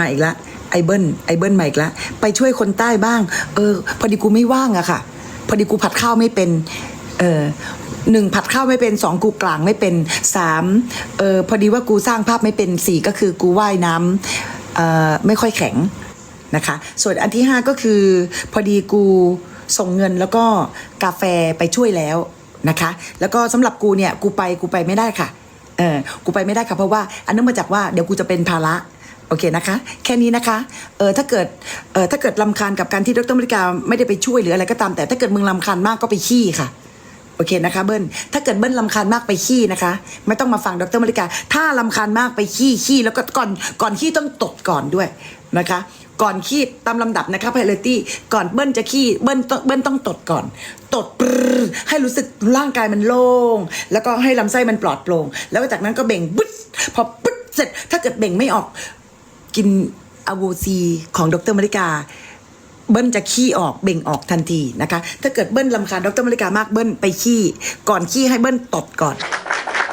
มาอีกละไอเบิ้ลไอเบิ้ลมาอีกละไปช่วยคนใต้บ้าง เออ พอดีกูไม่ว่างอะค่ะ พอดีกูผัดข้าวไม่เป็น เออหนึ่งผัดข้าวไม่เป็นสองกูกลางไม่เป็นสามเออพอดีว่ากูสร้างภาพไม่เป็นสี่ก็คือกูว่ายน้ำเออไม่ค่อยแข็งนะคะ ส่วนอันที่ห้าก็คือ พอดีกูส่งเงินแล้วก็กาแฟไปช่วยแล้วนะคะ แล้วก็สำหรับกูเนี่ยกูไปกูไปไม่ได้ค่ะเออกูไปไม่ได้ค่ะเพราะว่าอันนั้นมาจากว่าเดี๋ยวกูจะเป็นภาระ โอเคนะคะ แค่นี้นะคะเออถ้าเกิดเออถ้าเกิดลำคาญกับการที่ดรมริกาไม่ได้ไปช่วยหรืออะไรก็ตาม แต่ถ้าเกิดมึงลำคาญมากก็ไปขี้ค่ะโอเคนะคะเบิ้ล ถ้าเกิดเบิ้ลลำคาญมากไปขี้นะคะ ไม่ต้องมาฟังดรมริกา ถ้าลำคาญมากไปขี้ขี้แล้วก็ก่อนก่อนขี้ต้องตดก่อนด้วยนะคะ ก่อนขี้ตามลำดับนะคะไพเรตี้ก่อนเบิ้ลจะขี้เบิ้ลต้องเบิ้ลต้องตดก่อน ตดปรให้รู้สึกร่างกายมันโล่ง แล้วก็ให้ลำไส้มันปลอดโปร่ง แล้วจากนั้นก็เบ่งบึ๊ดพอปึ๊ดเสร็จ ถ้าเกิดเบ่งไม่ออก กินอะโวซีของดรมริกา เบิ้ลจะขี้ออกเบ่งออกทันทีนะคะ ถ้าเกิดเบิ้ลลำคาญดรมริกามากเบิ้ลไปขี้ ก่อนขี้ให้เบิ้ลตดก่อน